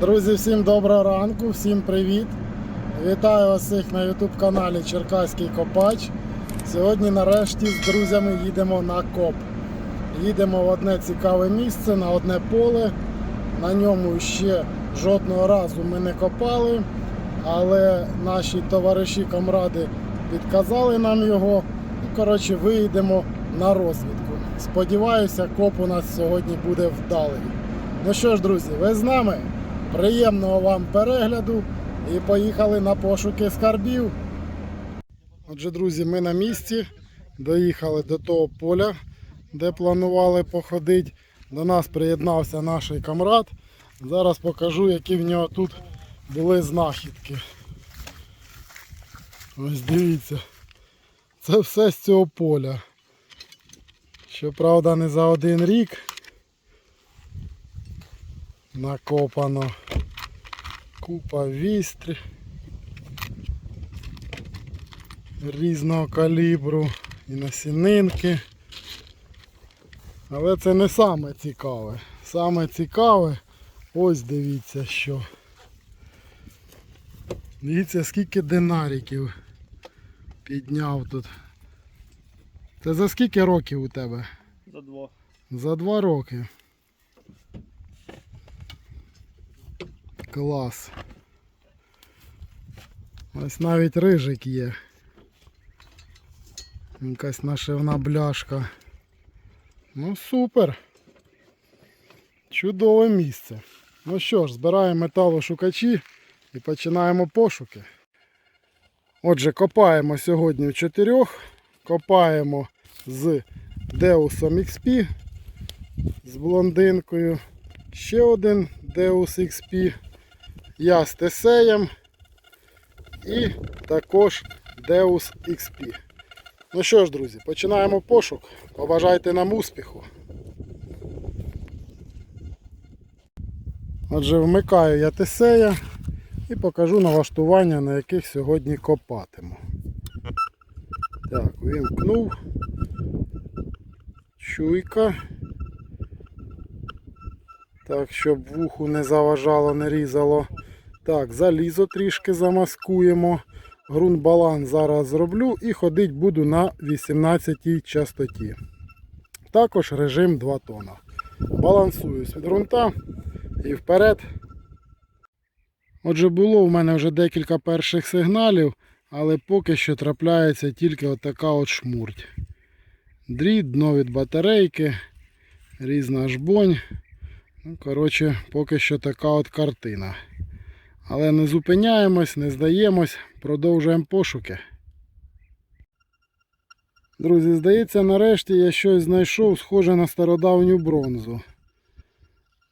Друзі, всім доброго ранку, всім привіт. Вітаю вас всіх на YouTube каналі Черкаський Копач. Сьогодні нарешті з друзями їдемо на коп. Їдемо в одне цікаве місце, на одне поле. На ньому ще жодного разу ми не копали, але наші товариші комради підказали нам його. Ну, коротше, виїдемо на розвідку. Сподіваюся, коп у нас сьогодні буде вдалий. Ну що ж, друзі, ви з нами? Приємного вам перегляду і поїхали на пошуки скарбів. Отже, друзі, ми на місці. Доїхали до того поля, де планували походити. До нас приєднався наш камрад. Зараз покажу, які в нього тут були знахідки. Ось дивіться. Це все з цього поля. Щоправда, не за один рік накопано купа вістрі різного калібру і насінинки. Але це не саме цікаве. Саме цікаве, ось дивіться що. Дивіться, скільки динариків підняв тут. Це за скільки років у тебе? За два. За два роки. Клас. Ось навіть рижик є. Якась нашивна бляшка. Ну супер. Чудове місце. Ну що ж, збираємо металошукачі і починаємо пошуки. Отже, копаємо сьогодні в чотирьох. Копаємо з Deusом XP, з блондинкою. Ще один Deus XP. Я з Тесеєм і також Deus XP. Ну що ж, друзі, починаємо пошук. Побажайте нам успіху. Отже, вмикаю я Тесея і покажу налаштування, на яких сьогодні копатиму. Так, вимкнув. Чуйка. Так, щоб вуху не заважало, не різало. Так, залізо трішки замаскуємо. Ґрунт-баланс зараз зроблю і ходити буду на 18 частоті. Також режим 2 тона. Балансуюсь від ґрунта і вперед. Отже, було в мене вже декілька перших сигналів, але поки що трапляється тільки отака от шмурть. Дріт, дно від батарейки, різна жбонь. Ну, коротше, поки що така от картина. Але не зупиняємось, не здаємось, продовжуємо пошуки. Друзі, здається, нарешті я щось знайшов схоже на стародавню бронзу.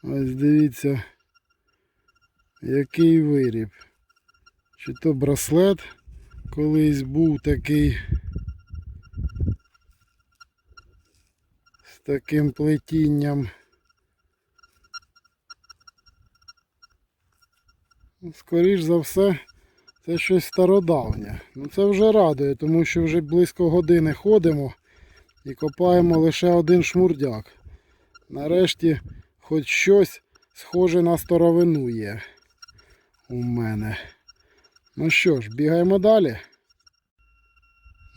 Ось дивіться, який виріб. Чи то браслет колись був такий з таким плетінням. Скоріш за все, це щось стародавнє. Ну це вже радує, тому що вже близько години ходимо і копаємо лише один шмурдяк. Нарешті хоч щось схоже на старовину є у мене. Ну що ж, бігаємо далі.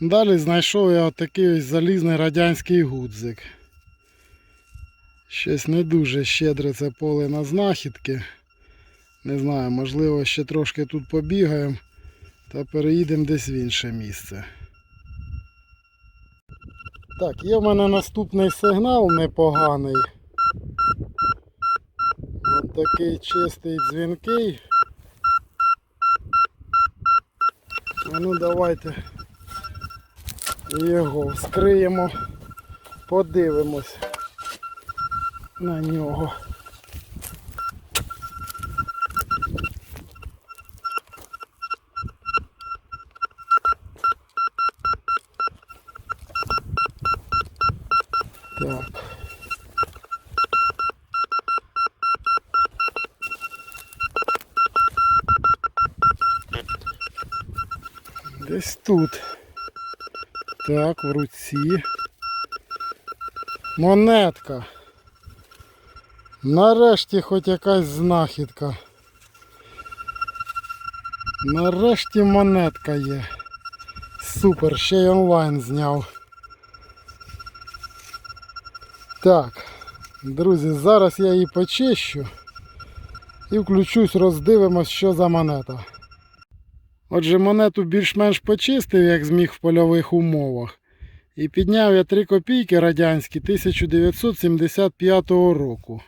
Далі знайшов я отакий ось залізний радянський гудзик. Щось не дуже щедре це поле на знахідки. Не знаю, можливо, ще трошки тут побігаємо та переїдемо десь в інше місце. Так, є в мене наступний сигнал непоганий. Ось такий чистий дзвінкий. Ну давайте його вскриємо, подивимось на нього. Так. Десь тут. Так, в руці. Монетка. Нарешті хоч якась знахідка. Нарешті монетка є. Супер, ще й онлайн зняв. Так, друзі, зараз я її почищу і включусь, роздивимось, що за монета. Отже, монету більш-менш почистив, як зміг в польових умовах. І підняв я 3 копійки радянські 1975 року.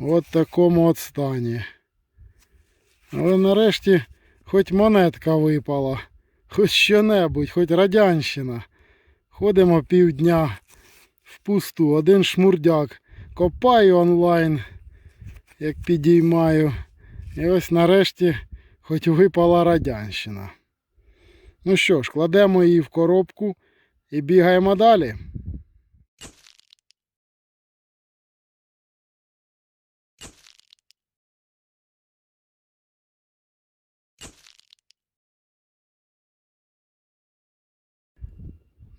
От такому от стані. Але нарешті хоч монетка випала, хоч що-небудь, хоч радянщина. Ходимо півдня впусту, один шмурдяк. Копаю онлайн, як підіймаю. І ось нарешті хоч випала радянщина. Ну що ж, кладемо її в коробку і бігаємо далі.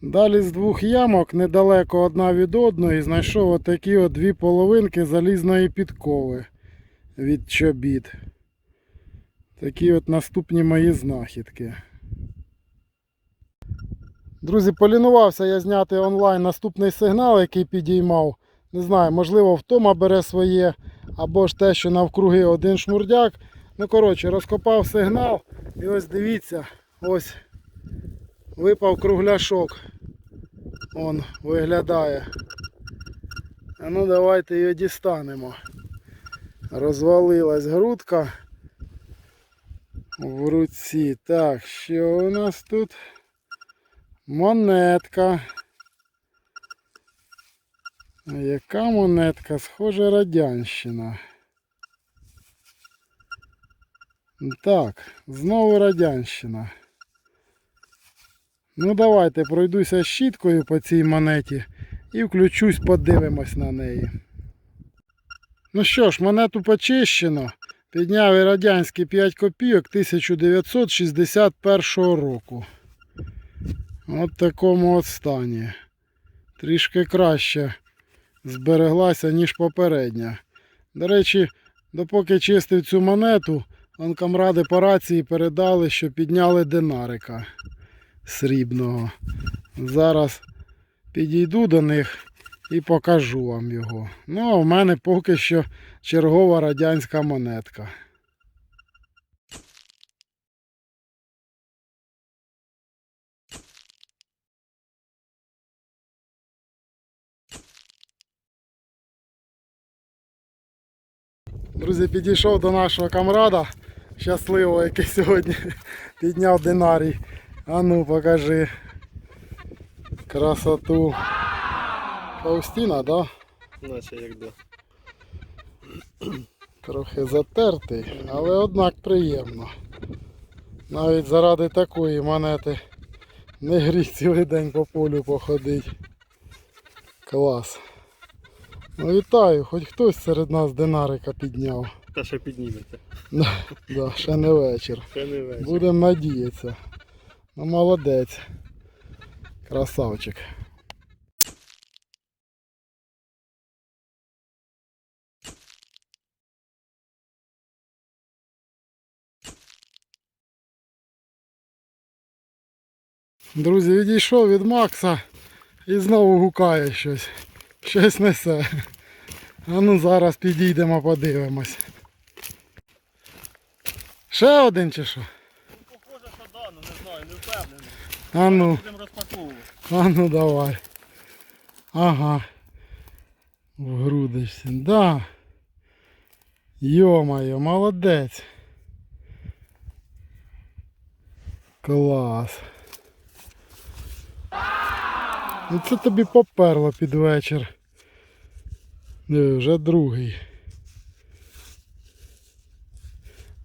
Далі з двох ямок недалеко одна від одної знайшов отакі от дві половинки залізної підкови від чобіт. Такі от наступні мої знахідки. Друзі, полінувався я зняти онлайн наступний сигнал, який підіймав. Не знаю, можливо, втома бере своє, або ж те, що навкруги один шмурдяк. Ну, коротше, розкопав сигнал. І ось дивіться, ось випав кругляшок. Он виглядає. А ну давайте її дістанемо. Розвалилась грудка в руці. Так, що у нас тут? Монетка. Яка монетка? Схоже, радянщина. Так, знову радянщина. Ну давайте пройдуся щіткою по цій монеті і включусь, подивимось на неї. Ну що ж, монету почищено. Підняв і радянські 5 копійок 1961 року. От в такому от стані. Трішки краще збереглася, ніж попередня. До речі, допоки чистив цю монету, он камради по рації передали, що підняли динарика срібного. Зараз підійду до них і покажу вам його. Ну, а в мене поки що чергова радянська монетка. Друзі, підійшов до нашого камрада щасливого, який сьогодні підняв динарій. А ну покажи красоту. Фаустіна, да? Наче як да. Трохи затертий, але однак приємно. Навіть заради такої монети не гріх цілий день по полю походить. Клас. Ну вітаю, хоч хтось серед нас динарика підняв. Та ще підніметься. Да, да, ще не вечір. Ще не вечір. Будемо надіятися. Ну молодець. Красавчик. Друзі, відійшов від Макса і знову гукає щось. Щось несе. А ну зараз підійдемо, подивимось. Ще один чи що? Похоже, що да, ну не знаю, не впевнений. А ну. А ну давай. Ага. В грудишся. Да. Йо-моє, молодець. Клас. Ну це тобі поперло під вечір. Диви, вже другий.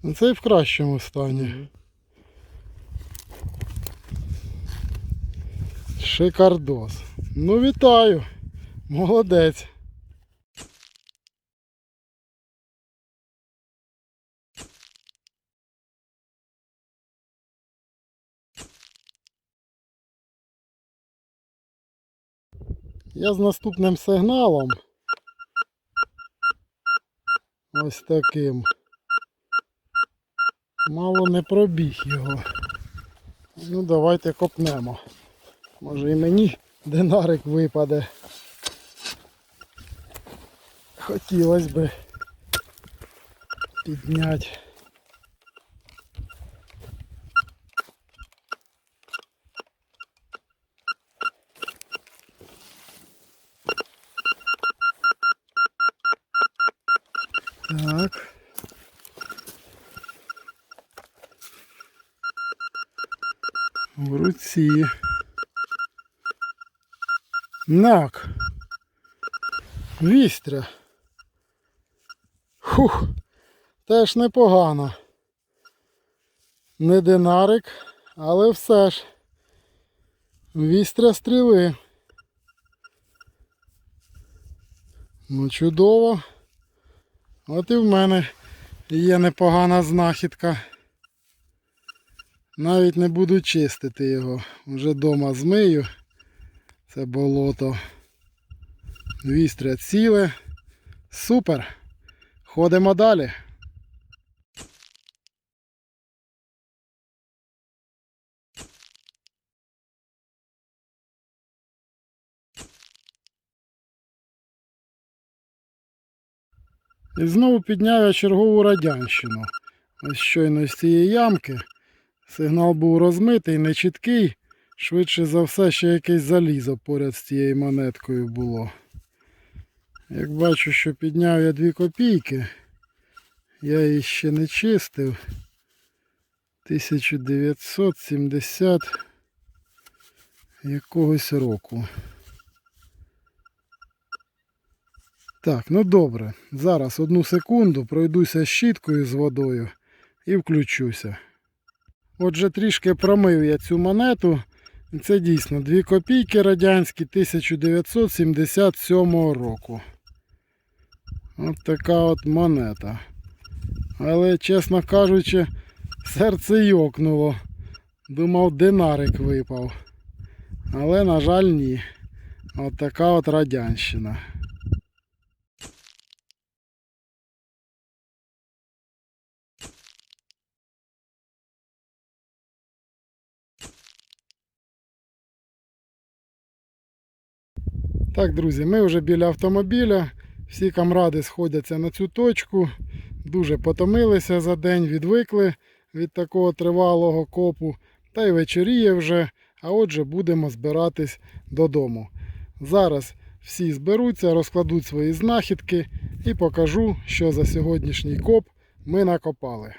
Ну це і в кращому стані. Шикардос. Ну вітаю. Молодець. Я з наступним сигналом. Ось таким. Мало не пробіг його. Ну давайте копнемо. Може і мені динарик випаде. Хотілося би підняти. Нак. Вістря. Хух. Теж непогано. Не динарик, але все ж. Вістря стріли. Ну, чудово. От і в мене є непогана знахідка. Навіть не буду чистити його. Вже вдома змию. Це болото. Вістря ціле. Супер. Ходимо далі. І знову підняв я чергову радянщину. Ось щойно з цієї ямки. Сигнал був розмитий, нечіткий. Швидше за все, ще якесь залізо поряд з цією монеткою було. Як бачу, що підняв я 2 копійки, я її ще не чистив. 1970 якогось року. Так, ну добре. Зараз одну секунду пройдуся щіткою з водою і включуся. Отже, трішки промив я цю монету. Це дійсно 2 копійки радянські 1977 року. От така от монета. Але, чесно кажучи, серце йокнуло. Думав, динарик випав. Але, на жаль, ні. От така от радянщина. Так, друзі, ми вже біля автомобіля. Всі камради сходяться на цю точку. Дуже потомилися за день, відвикли від такого тривалого копу. Та й вечоріє вже, а отже будемо збиратись додому. Зараз всі зберуться, розкладуть свої знахідки і покажу, що за сьогоднішній коп ми накопали.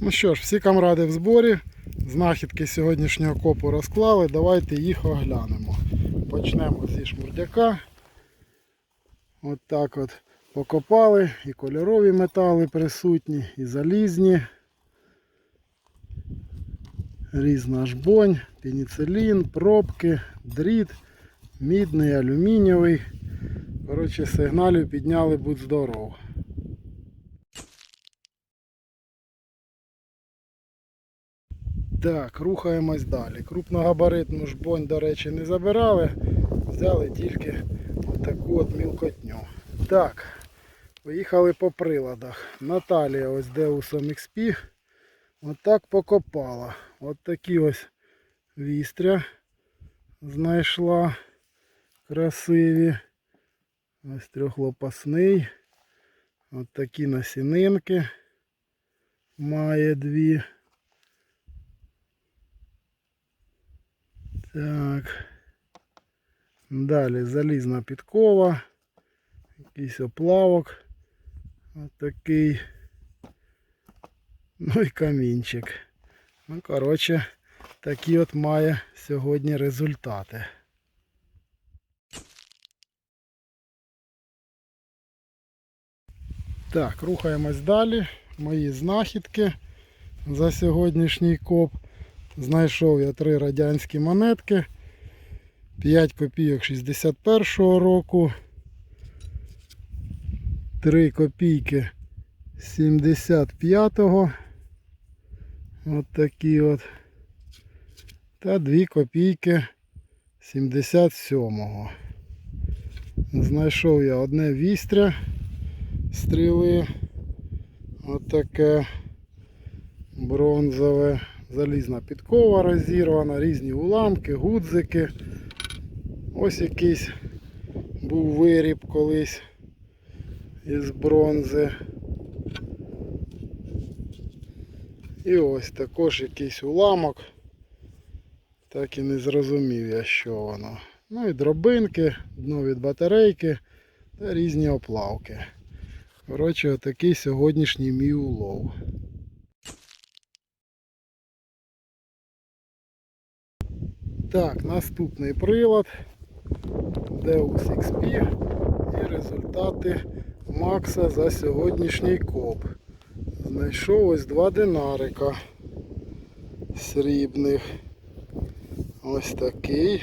Ну що ж, всі камради в зборі. Знахідки сьогоднішнього копу розклали. Давайте їх оглянемо. Почнемо зі шмурдяка. От так от покопали. І кольорові метали присутні, і залізні. Різна жбонь, пеніцилін, пробки, дріт, мідний, алюмінієвий. Коротше, сигналів підняли, будь здоров. Так, рухаємось далі. Крупногабаритну жбонь, до речі, не забирали. Взяли тільки таку от мілкотню. Так, поїхали по приладах. Наталія ось Деусом XP. Отак покопала. От такі ось вістря знайшла. Красиві. Ось трьохлопасний. От такі насінинки. Має дві. Так. Далі залізна підкова. Якийсь оплавок. Ось такий. Ну і камінчик. Ну, коротше, такі от має сьогодні результати. Так, рухаємось далі. Мої знахідки за сьогоднішній коп. Знайшов я три радянські монетки. 5 копійок 61-го року. 3 копійки 75-го. От такі от. Та 2 копійки 77-го. Знайшов я одне вістря стріли. От таке. бронзове, залізна підкова розірвана, різні уламки, гудзики. Ось якийсь був виріб колись із бронзи. І ось також якийсь уламок. Так і не зрозумів я, що воно. Ну і дробинки, дно від батарейки та різні оплавки. Коротше, отакий сьогоднішній мій улов. Так, наступний прилад Deus XP і результати Макса за сьогоднішній коп. Знайшов ось два динарика срібних. Ось такий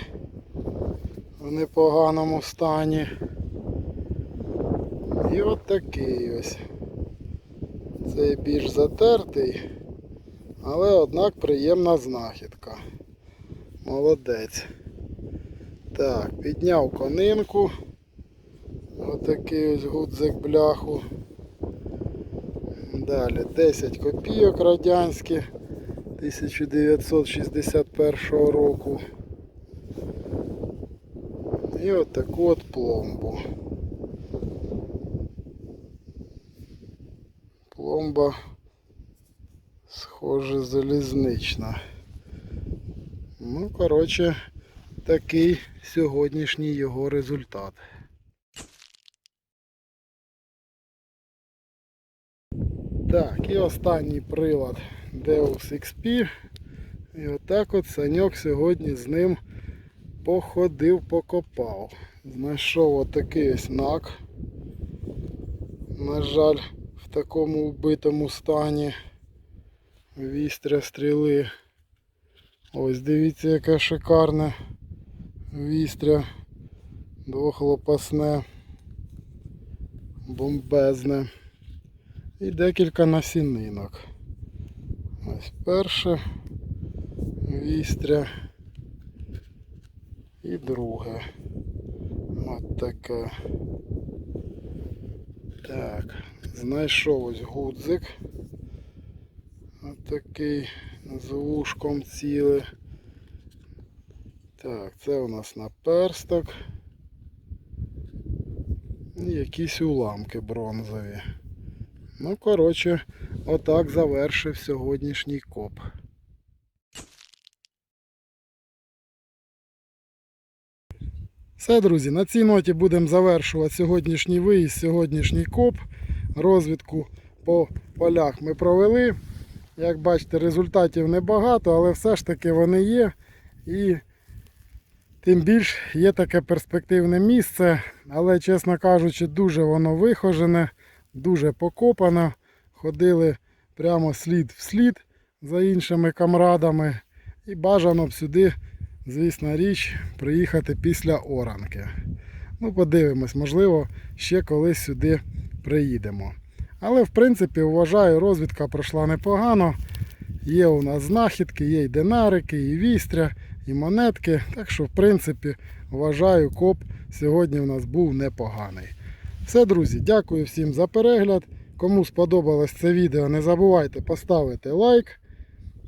в непоганому стані. І от такий ось. Цей більш затертий, але однак приємна знахідка. Молодець. Так, підняв конинку. Отакий ось гудзик бляху. Далі 10 копійок радянські 1961 року. І от таку от пломбу. Пломба схоже залізнична. Ну, коротше, такий сьогоднішній його результат. Так, і останній прилад Deus XP. І отак от Саньок сьогодні з ним походив, покопав. Знайшов отакий ось нак. На жаль, в такому вбитому стані вістря стріли. Ось дивіться, яке шикарне вістря двохлопасне, бомбезне. І декілька насінинок. Ось перше вістря і друге. От таке. Так, знайшов ось гудзик. От такий з вушком ціле. Так, це у нас наперсток. І якісь уламки бронзові. Ну, коротше, отак завершив сьогоднішній коп. Все, друзі, на цій ноті будемо завершувати сьогоднішній виїзд, сьогоднішній коп. Розвідку по полях ми провели. Як бачите, результатів небагато, але все ж таки вони є. І тим більш є таке перспективне місце, але, чесно кажучи, дуже воно вихожене, дуже покопано. Ходили прямо слід в слід за іншими камрадами. І бажано б сюди, звісно річ, приїхати після оранки. Ну, подивимось, можливо, ще колись сюди приїдемо. Але в принципі вважаю, розвідка пройшла непогано. Є у нас знахідки, є і динарики, і вістря, і монетки. Так що, в принципі, вважаю, коп сьогодні у нас був непоганий. Все, друзі, дякую всім за перегляд. Кому сподобалось це відео, не забувайте поставити лайк.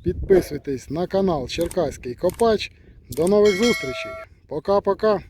Підписуйтесь на канал Черкаський Копач. До нових зустрічей. Пока-пока.